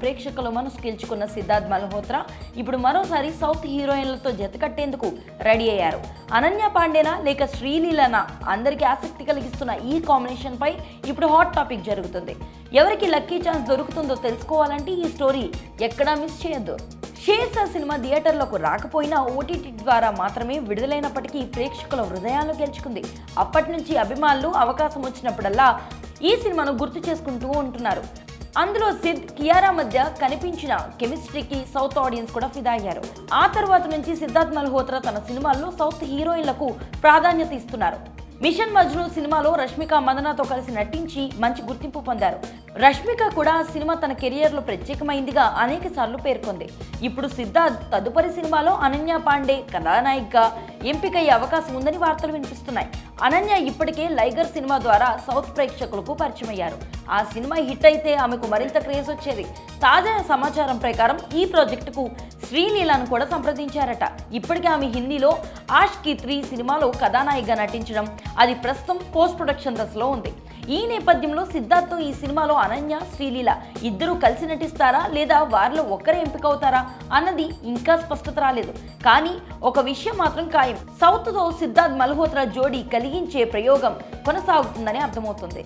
ప్రేక్షకుల మనసు గెలుచుకున్న సిద్ధార్థ్ మల్హోత్రా ఇప్పుడు మరోసారి సౌత్ హీరోయిన్లతో జతకట్టేందుకు రెడీ అయ్యారు. అనన్య పాండేనా లేక శ్రీలీలనా? అందరికీ ఆసక్తి కలిగిస్తున్న ఈ కాంబినేషన్ పై ఇప్పుడు హాట్ టాపిక్ జరుగుతుంది. ఎవరికి లక్కీ ఛాన్స్ దొరుకుతుందో తెలుసుకోవాలంటే ఈ స్టోరీ ఎక్కడా మిస్ చేయొద్దు. షేర్స్ సినిమా థియేటర్లకు రాకపోయినా ఓటీటీ ద్వారా మాత్రమే విడుదలైనప్పటికీ ప్రేక్షకుల హృదయాలు గెలుచుకుంది. అప్పటి నుంచి అభిమానులు అవకాశం వచ్చినప్పుడల్లా ఈ సినిమాను గుర్తు చేసుకుంటూ ఉంటున్నారు. అందులో సిద్ కియారా మధ్య కనిపించిన కెమిస్ట్రీకి సౌత్ ఆడియన్స్ కూడా ఫిదా అయ్యారు ఆ తర్వాత నుంచి సిద్ధార్థ్ మల్హోత్రా తన సినిమాల్లో సౌత్ హీరోయిన్లకు ప్రాధాన్యత ఇస్తున్నారు. మిషన్ మజ్ను సినిమాలో రష్మిక మదనతో కలిసి నటించి మంచి గుర్తింపు పొందారు. రష్మిక కూడా ఆ సినిమా తన కెరియర్లో ప్రత్యేకమైందిగా అనేక సార్లు పేర్కొంది. ఇప్పుడు సిద్ధార్థ్ తదుపరి సినిమాలో అనన్య పాండే కథానాయికగా ఎంపికయ్యే అవకాశం ఉందని వార్తలు వినిపిస్తున్నాయి. అనన్య ఇప్పటికే లైగర్ సినిమా ద్వారా సౌత్ ప్రేక్షకులకు పరిచయమయ్యారు. ఆ సినిమా హిట్ అయితే ఆమెకు మరింత క్రేజ్ వచ్చేది. తాజా సమాచారం ప్రకారం ఈ ప్రాజెక్టుకు శ్రీలీలను కూడా సంప్రదించారట. ఇప్పటికే ఆమె హిందీలో ఆష్కి త్రీ సినిమాలో కథానాయికగా నటించడం అది ప్రస్తుతం పోస్ట్ ప్రొడక్షన్ దశలో ఉంది. ఈ నేపథ్యంలో సిద్ధార్థ్ ఈ సినిమాలో అనన్య శ్రీలీల ఇద్దరూ కలిసి నటిస్తారా లేదా వారిలో ఒక్కరే ఎంపికవుతారా అన్నది ఇంకా స్పష్టత రాలేదు. కానీ ఒక విషయం మాత్రం ఖాయం. సౌత్తో సిద్ధార్థ్ మల్హోత్రా జోడీ కలిగించే ప్రయోగం కొనసాగుతుందని అర్థమవుతుంది.